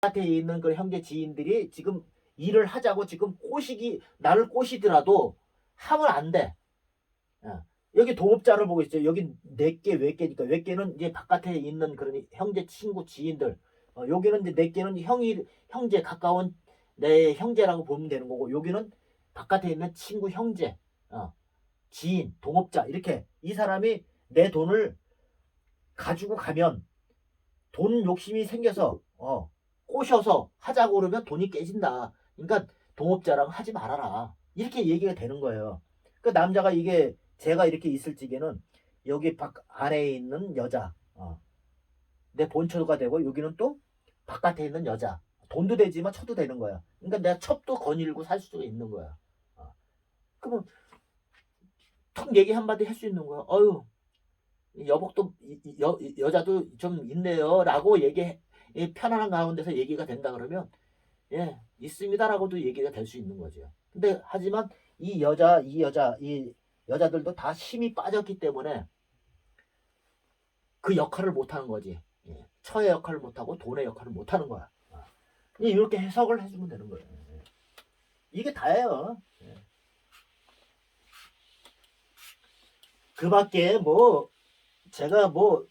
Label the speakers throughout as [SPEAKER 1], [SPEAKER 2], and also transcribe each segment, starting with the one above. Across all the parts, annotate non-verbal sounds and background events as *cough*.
[SPEAKER 1] 바깥에 있는 그 형제 지인들이 지금 일을 하자고 지금 꼬시기 나를 꼬시더라도 하면 안 돼. 어. 여기 동업자를 보고 있어요. 여기 네개 외개니까 외개는 이제 바깥에 있는 그런 형제 친구 지인들. 어, 여기는 이제 네 개는 형이 형제 가까운 내 형제라고 보면 되는 거고 여기는 바깥에 있는 친구 형제, 어, 지인, 동업자 이렇게 이 사람이 내 돈을 가지고 가면 돈 욕심이 생겨서 어, 꼬셔서 하자고 그러면 돈이 깨진다. 그러니까 동업자랑 하지 말아라. 이렇게 얘기가 되는 거예요. 그 남자가 이게 제가 이렇게 있을 적에는 여기 밖 안에 있는 여자, 어, 내 본처가 되고 여기는 또 바깥에 있는 여자. 돈도 되지만 쳐도 되는 거야. 그러니까 내가 첩도 거닐고 살 수가 있는 거야. 어. 그러면 툭 얘기 한마디 할 수 있는 거야. 어유 여복도 여, 이- 여자도 좀 있네요라고 얘기 이 편안한 가운데서 얘기가 된다 그러면 예 있습니다라고도 얘기가 될 수 있는 거죠. 근데 하지만 이 여자 이 여자 이 여자들도 다 힘이 빠졌기 때문에 그 역할을 못 하는 거지. 예. 처의 역할을 못 하고 돈의 역할을 못 하는 거야. 어. 이렇게 해석을 해주면 되는 거예요. 예. 이게 다예요. 예. 그밖에 뭐 제가 뭐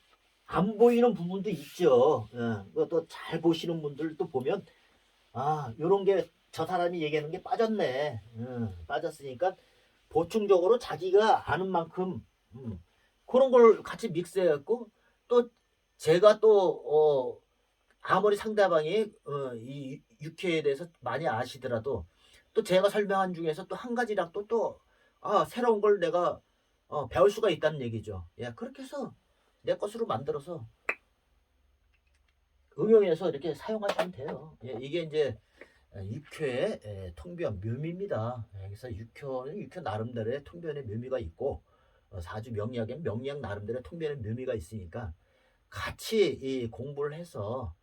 [SPEAKER 1] 안 보이는 부분도 있죠. 예. 그것도 잘 보시는 분들도 보면 아 요런 게 저 사람이 얘기하는 게 빠졌네. 음, 빠졌으니까 보충적으로 자기가 아는 만큼 음, 그런 걸 같이 믹스해갖고 또 제가 또 어, 아무리 상대방이 어, 이 육회에 대해서 많이 아시더라도 또 제가 설명한 중에서 또 한 가지랑 또또 아, 새로운 걸 내가 어, 배울 수가 있다는 얘기죠. 예, 그렇게 해서 내 것으로 만들어서 응용해서 이렇게 사용하시면 돼요. 예, 이게 이제 육회의 예, 통변 묘미입니다. 예, 그래서 육회는 육회 나름대로의 통변의 묘미가 있고 어, 사주 명리학에는 명리학 나름대로의 통변의 묘미가 있으니까 같이 이 공부를 해서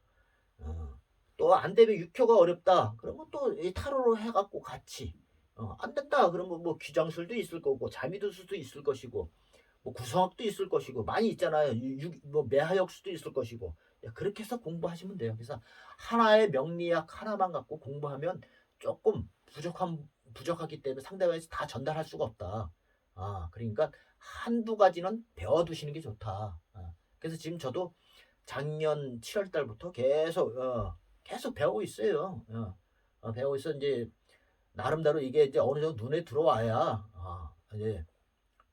[SPEAKER 1] 어, 또안 되면 육효가 어렵다. 그러면 또이 타로로 해갖고 같이 어, 안 된다. 그러면 뭐 귀장술도 있을 거고 자미두수도 있을 것이고 뭐 구성학도 있을 것이고 많이 있잖아요. 유- 유- 뭐 매하역수도 있을 것이고 야, 그렇게 해서 공부하시면 돼요. 그래서 하나의 명리학 하나만 갖고 공부하면 조금 부족한 부족하기 때문에 상대방에서 다 전달할 수가 없다. 아 그러니까 한두 가지는 배워두시는 게 좋다. 아, 그래서 지금 저도 작년 7월 달부터 계속 어, 계속 배우고 있어요. 어, 어, 배우고 있어 이제 나름대로 이게 이제 어느 정도 눈에 들어와야 아, 이제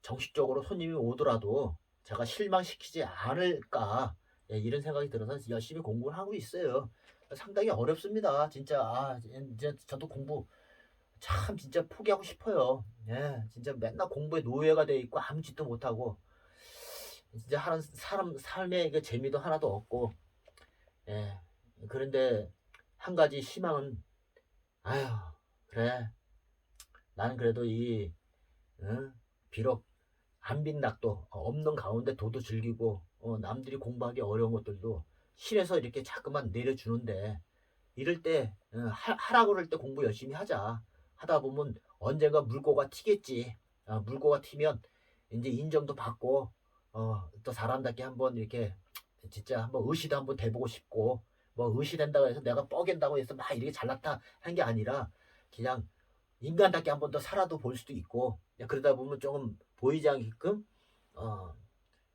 [SPEAKER 1] 정식적으로 손님이 오더라도 제가 실망시키지 않을까 예, 이런 생각이 들어서 열심히 공부를 하고 있어요. 상당히 어렵습니다. 진짜 아 이제 저도 공부 참 진짜 포기하고 싶어요. 예, 진짜 맨날 공부에 노예가 돼 있고 아무 짓도 못 하고 진짜 하는 사람 삶의 그 재미도 하나도 없고 예 그런데 한 가지 희망은 아유 그래 나는 그래도 이 응? 비록 안 빈낙도 없는 가운데 도도 즐기고 어, 남들이 공부하기 어려운 것들도 실에서 이렇게 자꾸만 내려주는데 이럴 때 어, 하, 하라고 그럴 때 공부 열심히 하자. 하다 보면 언젠가 물고가 튀겠지. 어, 물고가 튀면 이제 인정도 받고 어, 또 사람답게 한번 이렇게 진짜 한번 의시도 한번 돼보고 싶고 뭐 의시된다고 해서 내가 뻐갠다고 해서 막 이렇게 잘났다 한 게 아니라 그냥 인간답게 한번 더 살아도 볼 수도 있고 그러다 보면 조금 보이지 않게끔 어,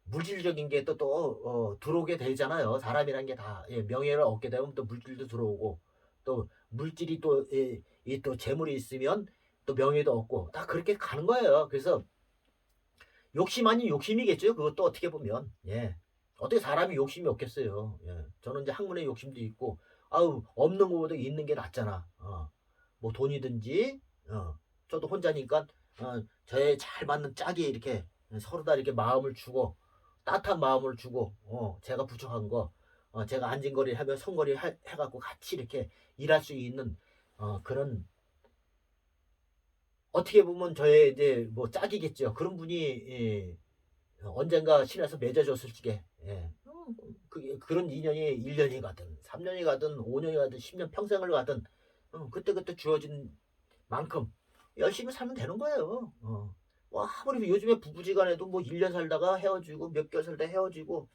[SPEAKER 1] 물질적인 게또또 어, 들어오게 되잖아요. 사람이란 게다 명예를 얻게 되면 또 물질도 들어오고 또 물질이 또이 또 재물이 있으면 또 명예도 얻고 다 그렇게 가는 거예요. 그래서 욕심 아닌 욕심이겠죠. 그것도 어떻게 보면 예 어떻게 사람이 욕심이 없겠어요. 예 저는 이제 학문의 욕심도 있고 아우 없는 것보다 있는 게 낫잖아. 어. 뭐 돈이든지 어. 저도 혼자니까 어, 저에 잘 맞는 짝이 이렇게 서로 다 이렇게 마음을 주고 따뜻한 마음을 주고 어, 제가 부족한 거 어, 제가 안진거리 하면 성거리 해, 해갖고 같이 이렇게 일할 수 있는 어, 그런 어떻게 보면 저의 이제 뭐 짝이겠죠 그런 분이 예, 언젠가 신에서 맺어줬을 적에 예. 음, 그, 그런 인연이 1년이 가든 3년이 가든 5년이 가든 10년 평생을 가든 어, 그때그때 주어진 만큼 열심히 살면 되는 거예요. 어. 뭐 아무리 요즘에 부부지간에도 뭐 1년 살다가 헤어지고 몇 개월 살다 헤어지고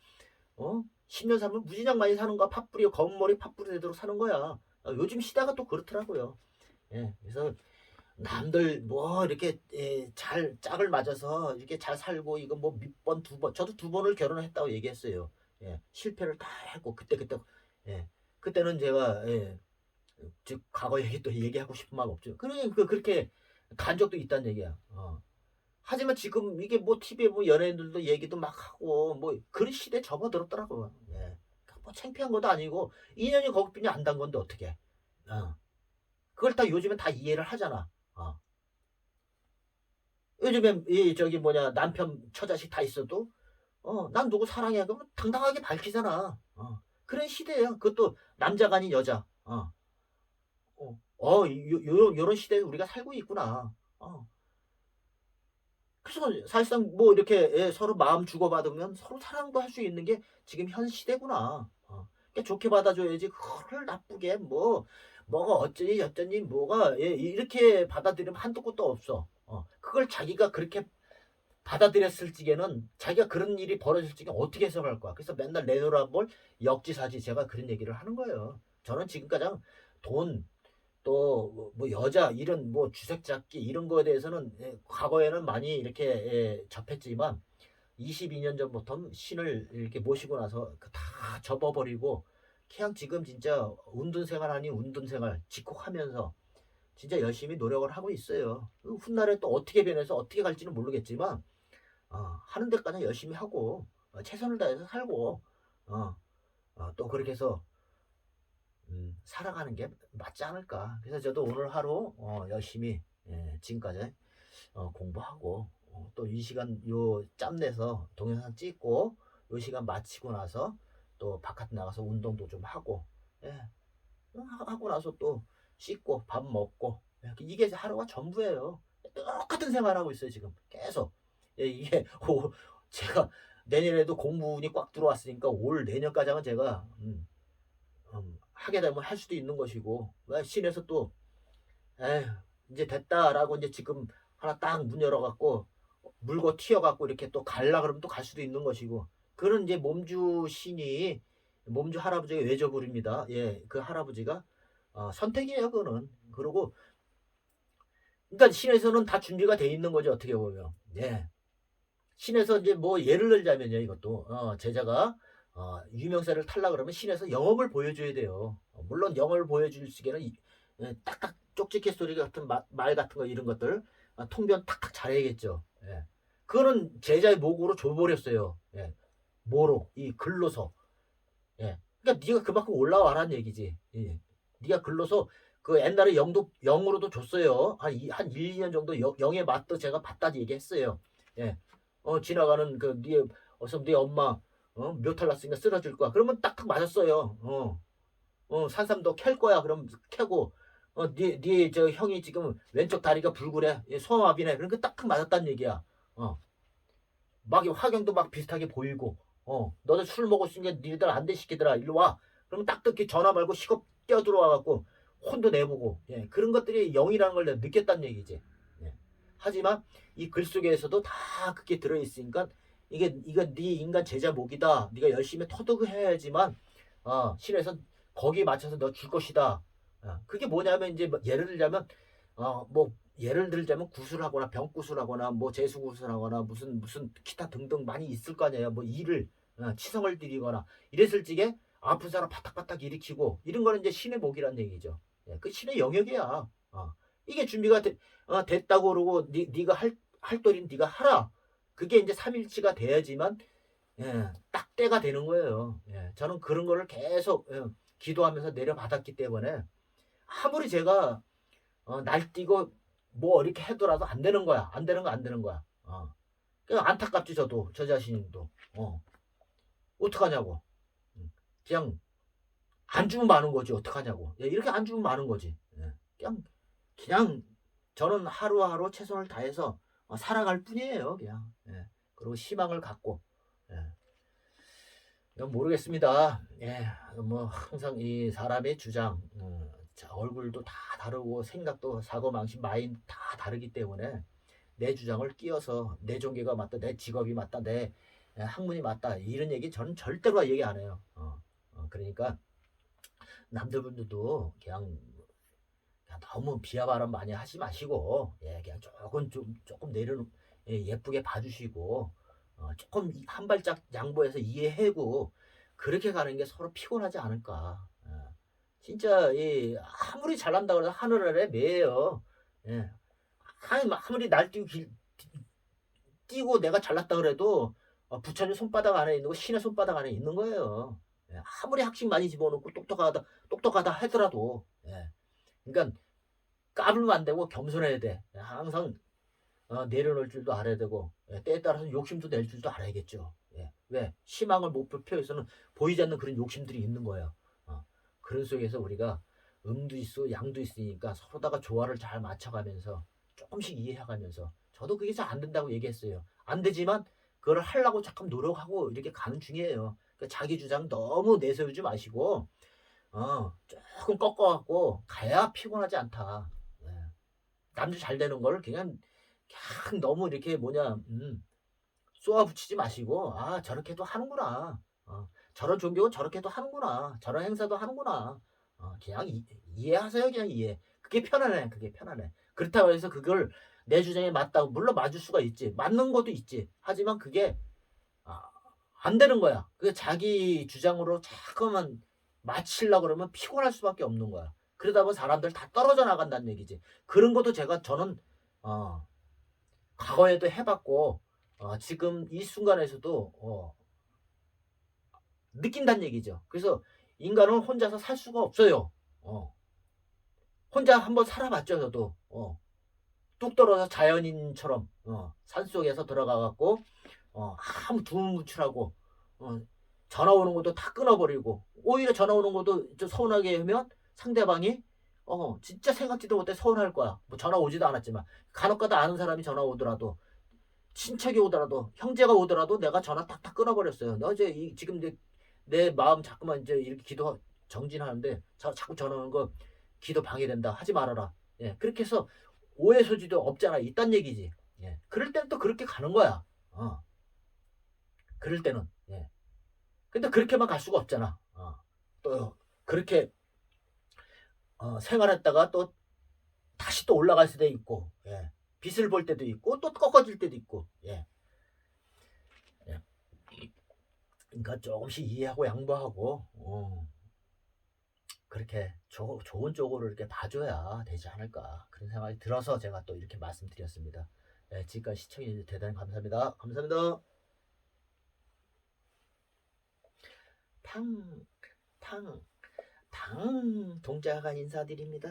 [SPEAKER 1] 어? 10년 살면 무진장 많이 사는 거야. 팥뿌리 검은 머리 팥뿌리 되도록 사는 거야. 어, 요즘 시대가 또 그렇더라고요. 예, 그래서 남들 뭐 이렇게 예, 잘 짝을 맞아서 이렇게 잘 살고 이거 뭐몇번두 번 저도 두 번을 결혼했다고 얘기했어요. 예, 실패를 다 했고 그때 그때 예, 그때는 제가 예, 즉 과거 얘기 또 얘기하고 싶은 마음 없죠. 그러니 그 그렇게 간 적도 있다는 얘기야. 어. 하지만 지금 이게 뭐 TV에 뭐 연예인들도 얘기도 막 하고 뭐 그런 시대에 접어들었더라고. 예. 뭐 창피한 것도 아니고 인연이 거기뿐이 안 단 건데 어떻게? 어. 그걸 다 요즘엔 다 이해를 하잖아. 어. 요즘엔 이 저기 뭐냐 남편 처자식 다 있어도 어 난 누구 사랑해 그러면 당당하게 밝히잖아. 어. 그런 시대야. 그것도 남자가 아닌 여자. 어. 어, 어, 요, 요, 요 런 시대에 우리가 살고 있구나. 어. 그래서 사실상 뭐 이렇게 예, 서로 마음 주고받으면 서로 사랑도 할 수 있는 게 지금 현 시대구나. 어. 그러니까 좋게 받아줘야지 그걸 나쁘게 뭐 뭐가 어쩌니 어쩌니 뭐가 예, 이렇게 받아들이면 한도 끝도 없어. 어. 그걸 자기가 그렇게 받아들였을 적에는 자기가 그런 일이 벌어질 적에 어떻게 해석할 거야. 그래서 맨날 내놓으라 뭘 역지사지 제가 그런 얘기를 하는 거예요. 저는 지금까지 돈, 또 뭐 여자 이런 뭐 주색 잡기 이런 거에 대해서는 예, 과거에는 많이 이렇게 예, 접했지만 22년 전부터 신을 이렇게 모시고 나서 그다 접어버리고 그냥 지금 진짜 운둔 생활 아닌 운둔 생활 직콕하면서 진짜 열심히 노력을 하고 있어요. 그 훗날에 또 어떻게 변해서 어떻게 갈지는 모르겠지만 어, 하는 데까지 열심히 하고 어, 최선을 다해서 살고 어, 어, 또 그렇게 해서 음, 살아가는 게 맞지 않을까. 그래서 저도 오늘 하루 어, 열심히 예, 지금까지 어, 공부하고 어, 또이 시간 요 짬내서 동영상 찍고 요 시간 마치고 나서 또 바깥 나가서 운동도 좀 하고 예, 하고 나서 또 씻고 밥 먹고 예, 이게 하루가 전부예요. 똑같은 생활하고 있어요 지금 계속. 예, 이게 *laughs* 오, 제가 내년에도 공부운이 꽉 들어왔으니까 올 내년까지는 제가 음, 음, 하게 되면 할 수도 있는 것이고 왜 신에서 또 에휴 이제 됐다라고 이제 지금 하나 딱 문 열어갖고 물고 튀어갖고 이렇게 또 갈라 그러면 또 갈 수도 있는 것이고 그런 이제 몸주 신이 몸주 할아버지가 외조부릅니다. 예, 그 할아버지가 어, 선택이에요, 그거는. 그리고 그러니까 신에서는 다 준비가 돼 있는 거죠, 어떻게 보면. 예. 신에서 이제 뭐 예를 들자면요, 이것도 어, 제자가 어, 유명세를 탈라 그러면 신에서 영업을 보여줘야 돼요. 어, 물론 영업을 보여줄 시기에는 이- 예, 딱딱 쪽지게 소리 같은 마- 말 같은 거 이런 것들 아, 통변 탁탁 잘해야겠죠. 예. 그거는 제자의 목으로 줘버렸어요. 예. 뭐로 이 글로서. 예. 그러니까 네가 그만큼 올라와라는 얘기지. 예. 네가 글로서 그 옛날에 영도 영으로도 줬어요. 한, 이, 한 1, 2년 정도 영, 영의 맛도 제가 봤다 얘기했어요. 예. 어 지나가는 그네 어서 네 엄마 어 묘탈 났으니까 쓰러질 거야. 그러면 딱딱 맞았어요. 어. 어 산삼도 캘 거야. 그럼 캐고 어 네 네 저 형이 지금 왼쪽 다리가 불구래. 예, 소아마비네. 그러니까 딱딱 맞았다는 얘기야. 어. 막이 화경도 막 비슷하게 보이고 어 너들 술 먹었으니까 니들 안돼 시키더라 일로 와 그러면 딱 듣기 전화 말고 식업 뛰어들어와 갖고 혼도 내보고 예 그런 것들이 영이라는 걸 느꼈다는 얘기지 예. 하지만 이 글 속에서도 다 그게 들어 있으니까 이게 이거 네 인간 제자 목이다 네가 열심히 터득해야지만 어 신에서 거기에 맞춰서 너 줄 것이다 어, 그게 뭐냐면 이제 뭐 예를 들자면 어 뭐 예를 들자면 구술하거나 병구술하거나 뭐 재수구술하거나 무슨 무슨 기타 등등 많이 있을 거 아니에요. 뭐 일을 어, 치성을 들이거나 이랬을 적에 아픈 사람 바닥바닥 일으키고 이런 거는 이제 신의 목이란 얘기죠. 예, 그 신의 영역이야. 어. 이게 준비가 되- 어, 됐다고 그러고 니, 네가 할, 할 도리는 네가 하라. 그게 이제 삼일치가 돼야지만 예, 딱 때가 되는 거예요. 예, 저는 그런 거를 계속 예, 기도하면서 내려받았기 때문에 아무리 제가 어, 날뛰고 뭐 이렇게 해더라도 안 되는 거야. 안 되는 거 안 되는 거야. 어. 안타깝지 저도 저 자신도. 어. 어떡하냐고. 음. 그냥 안 주면 많은 거지 어떡하냐고. 예, 이렇게 안 주면 많은 거지. 예. 그냥 그냥 저는 하루하루 최선을 다해서 어, 살아갈 뿐이에요. 그냥. 예. 그리고 희망을 갖고. 예. 모르겠습니다. 예, 뭐 항상 이 사람의 주장, 어, 자, 얼굴도 다 다르고 생각도 사고 방식 마인 다 다르기 때문에 내 주장을 끼워서 내 종교가 맞다, 내 직업이 맞다, 내 예, 학문이 맞다 이런 얘기 저는 절대로 얘기 안 해요. 어, 어, 그러니까 남들 분들도 그냥, 그냥 너무 비하 발언 많이 하지 마시고 예, 그냥 조금 좀 조금 내려 예, 예쁘게 봐주시고 어, 조금 이- 한 발짝 양보해서 이해하고 그렇게 가는 게 서로 피곤하지 않을까. 예. 진짜 이 아무리 잘난다 그래도 하늘 아래 매예요. 예. 아니, 아무리 날뛰고 길, 뛰고 내가 잘났다 그래도 어, 부처님 손바닥 안에 있는 거 신의 손바닥 안에 있는 거예요. 예, 아무리 학식 많이 집어넣고 똑똑하다 똑똑하다 하더라도 예. 그러니까 까불면 안 되고 겸손해야 돼. 예, 항상 어, 내려놓을 줄도 알아야 되고 예, 때에 따라서 욕심도 낼 줄도 알아야겠죠. 예. 왜 희망을 못 표해서는 보이지 않는 그런 욕심들이 있는 거예요. 어, 그런 속에서 우리가 음도 있고 양도 있으니까 서로다가 조화를 잘 맞춰가면서 조금씩 이해해가면서 저도 그게 잘 안 된다고 얘기했어요. 안 되지만 그걸 하려고 잠깐 노력하고 이렇게 가는 중이에요. 그러니까 자기 주장 너무 내세우지 마시고 어, 조금 꺾어갖고 가야 피곤하지 않다. 예. 남들 잘 되는 걸 그냥 그냥 너무 이렇게 뭐냐 음, 쏘아붙이지 마시고 아 저렇게도 하는구나. 어, 저런 종교는 저렇게도 하는구나. 저런 행사도 하는구나. 어, 그냥 이, 이해하세요. 그냥 이해. 그게 편안해. 그게 편안해. 그렇다고 해서 그걸 내 주장에 맞다고 물론 맞을 수가 있지. 맞는 것도 있지. 하지만 그게 아, 안 되는 거야. 그 자기 주장으로 자꾸만 맞추려고 그러면 피곤할 수밖에 없는 거야. 그러다 보면 사람들 다 떨어져 나간다는 얘기지. 그런 것도 제가 저는 어, 과거에도 해봤고 어, 지금 이 순간에서도 어, 느낀다는 얘기죠. 그래서 인간은 혼자서 살 수가 없어요. 어. 혼자 한번 살아봤죠, 저도. 어. 뚝 떨어져 자연인처럼 어, 산속에서 들어가갖고 어, 아무 두무출하고 어, 전화 오는 것도 다 끊어버리고 오히려 전화 오는 것도 좀 서운하게 하면 상대방이 어 진짜 생각지도 못해 서운할 거야. 뭐 전화 오지도 않았지만 간혹가다 아는 사람이 전화 오더라도 친척이 오더라도 형제가 오더라도 내가 전화 탁탁 끊어버렸어요. 너 이제 이, 지금 내, 내 마음 자꾸만 이제 이렇게 기도 정진하는데 자, 자꾸 전화 오는 거 기도 방해된다. 하지 말아라. 예 그렇게 해서 오해 소지도 없잖아. 있단 얘기지. 예. 그럴 때는 또 그렇게 가는 거야. 어. 그럴 때는. 예. 근데 그렇게만 갈 수가 없잖아. 어. 또 그렇게 어, 생활했다가 또 다시 또 올라갈 수도 있고. 예. 빛을 볼 때도 있고 또 꺾어질 때도 있고. 예. 예. 그러니까 조금씩 이해하고 양보하고 어. 그렇게 조, 좋은 쪽으로 이렇게 봐줘야 되지 않을까 그런 생각이 들어서 제가 또 이렇게 말씀드렸습니다. 예, 지금까지 시청해주셔서 대단히 감사합니다. 감사합니다. 탕, 탕, 탕 동자가 인사드립니다.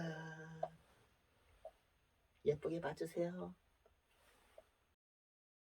[SPEAKER 1] 예쁘게 봐주세요.